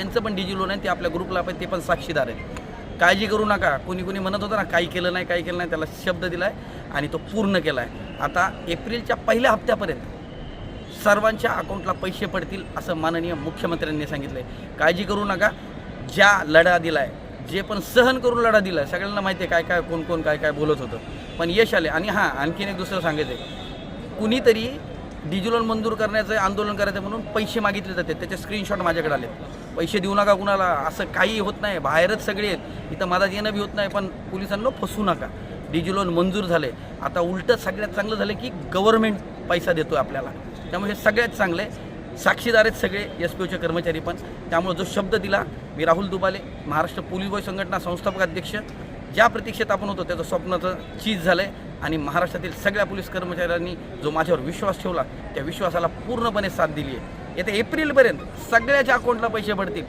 त्यांचं पण डिजी लोन आहे ते आपल्या ग्रुपला पण ते पण साक्षीदार आहेत. काळजी करू नका. कोणी कोणी म्हणत होतं ना काही केलं नाही काही केलं नाही त्याला शब्द दिला आहे आणि तो पूर्ण केला आहे आता एप्रिलच्या पहिल्या हप्त्यापर्यंत सर्वांच्या अकाउंटला पैसे पडतील असं माननीय मुख्यमंत्र्यांनी सांगितलं आहे काळजी करू नका. ज्या लढा दिला आहे जे पण सहन करून लढा दिला आहे सगळ्यांना माहिती आहे काय काय कोण कोण काय काय बोलत होतं. पण यश आले आणि हां आणखीन एक दुसरं सांगायचं आहे कुणीतरी डिजिलोन मंजूर करण्याचं आंदोलन करायचं म्हणून पैसे मागितले जाते त्याचे स्क्रीनशॉट माझ्याकडे आले पैसे देऊ नका कुणाला. असं काही होत नाही. बाहेरच सगळे आहेत. इथं माझा येणं बी होत नाही पण पोलिसांना फसू नका. डिजिलोन मंजूर झाले आता उलटं सगळ्यात चांगलं झालं की गव्हर्नमेंट पैसा देतो आपल्याला. त्यामुळे हे सगळ्यात चांगले. साक्षीदार आहेत सगळे एस पी ओचे कर्मचारी पण. त्यामुळे जो शब्द दिला मी राहुल दुबाले महाराष्ट्र पोलीस बॉय संघटना संस्थापक अध्यक्ष. ज्या प्रतीक्षेत आपण होतो त्याचं स्वप्नाचं चीज झालं आहे आणि महाराष्ट्रातील सगळ्या पोलीस कर्मचाऱ्यांनी जो माझ्यावर विश्वास ठेवला त्या विश्वासाला पूर्णपणे साथ दिली आहे. येत्या एप्रिलपर्यंत सगळ्याच्या अकाउंटला पैसे पडतील